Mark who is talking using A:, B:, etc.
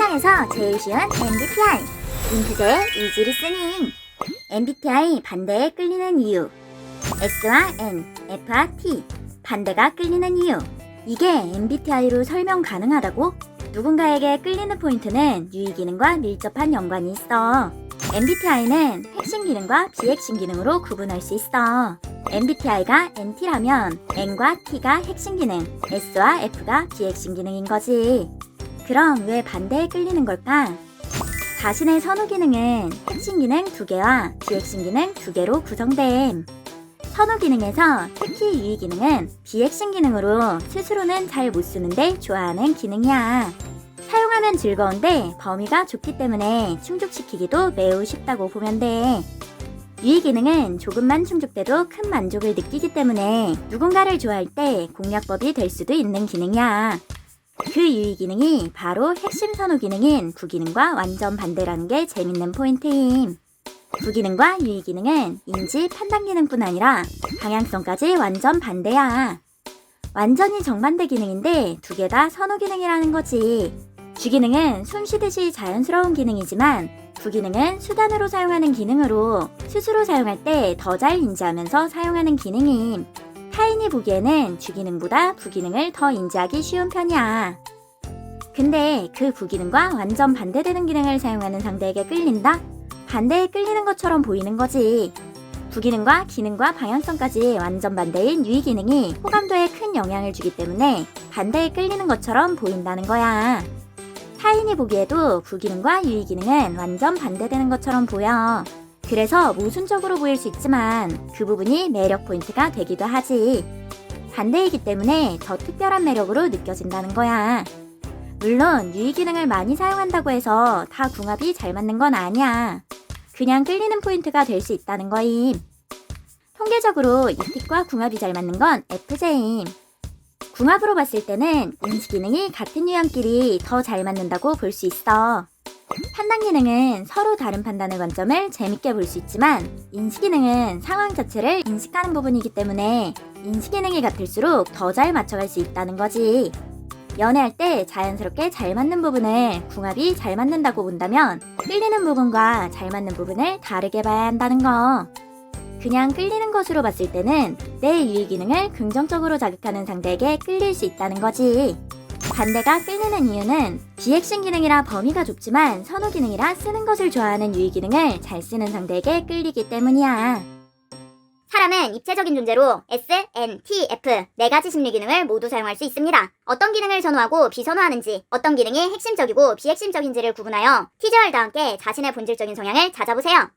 A: 세상에서 제일 쉬운 MBTI 인트제 이지 리스닝 MBTI 반대에 끌리는 이유 S와 N, F와 T 반대가 끌리는 이유 이게 MBTI로 설명 가능하다고? 누군가에게 끌리는 포인트는 유의 기능과 밀접한 연관이 있어. MBTI는 핵심 기능과 비핵심 기능으로 구분할 수 있어. MBTI가 NT라면 N과 T가 핵심 기능, S와 F가 비핵심 기능인 거지. 그럼 왜 반대에 끌리는 걸까? 자신의 선호 기능은 핵심 기능 두 개와 비핵심 기능 두 개로 구성됨. 선호 기능에서 특히 유의 기능은 비핵심 기능으로 스스로는 잘 못 쓰는데 좋아하는 기능이야. 사용하면 즐거운데 범위가 좁기 때문에 충족시키기도 매우 쉽다고 보면 돼. 유의 기능은 조금만 충족돼도 큰 만족을 느끼기 때문에 누군가를 좋아할 때 공략법이 될 수도 있는 기능이야. 그 유의 기능이 바로 핵심 선호 기능인 부기능과 완전 반대라는 게 재밌는 포인트임. 부기능과 유의 기능은 인지 판단 기능뿐 아니라 방향성까지 완전 반대야. 완전히 정반대 기능인데 두 개 다 선호 기능이라는 거지. 주기능은 숨 쉬듯이 자연스러운 기능이지만 부기능은 수단으로 사용하는 기능으로 스스로 사용할 때 더 잘 인지하면서 사용하는 기능임. 타인이 보기에는 주기능보다 부기능을 더 인지하기 쉬운 편이야. 근데 그 부기능과 완전 반대되는 기능을 사용하는 상대에게 끌린다? 반대에 끌리는 것처럼 보이는 거지. 부기능과 기능과 방향성까지 완전 반대인 유의 기능이 호감도에 큰 영향을 주기 때문에 반대에 끌리는 것처럼 보인다는 거야. 타인이 보기에도 부기능과 유의 기능은 완전 반대되는 것처럼 보여. 그래서 모순적으로 보일 수 있지만 그 부분이 매력 포인트가 되기도 하지. 반대이기 때문에 더 특별한 매력으로 느껴진다는 거야. 물론 유의 기능을 많이 사용한다고 해서 다 궁합이 잘 맞는 건 아니야. 그냥 끌리는 포인트가 될 수 있다는 거임. 통계적으로 이 틱과 궁합이 잘 맞는 건 FJ임. 궁합으로 봤을 때는 인지 기능이 같은 유형끼리 더 잘 맞는다고 볼 수 있어. 판단 기능은 서로 다른 판단의 관점을 재밌게 볼 수 있지만 인식 기능은 상황 자체를 인식하는 부분이기 때문에 인식 기능이 같을수록 더 잘 맞춰갈 수 있다는 거지. 연애할 때 자연스럽게 잘 맞는 부분을 궁합이 잘 맞는다고 본다면 끌리는 부분과 잘 맞는 부분을 다르게 봐야 한다는 거. 그냥 끌리는 것으로 봤을 때는 내 유의 기능을 긍정적으로 자극하는 상대에게 끌릴 수 있다는 거지. 반대가 끌리는 이유는 비핵심 기능이라 범위가 좁지만 선호 기능이라 쓰는 것을 좋아하는 유의 기능을 잘 쓰는 상대에게 끌리기 때문이야.
B: 사람은 입체적인 존재로 S, N, T, F 네 가지 심리 기능을 모두 사용할 수 있습니다. 어떤 기능을 선호하고 비선호하는지, 어떤 기능이 핵심적이고 비핵심적인지를 구분하여 티저알과 함께 자신의 본질적인 성향을 찾아보세요.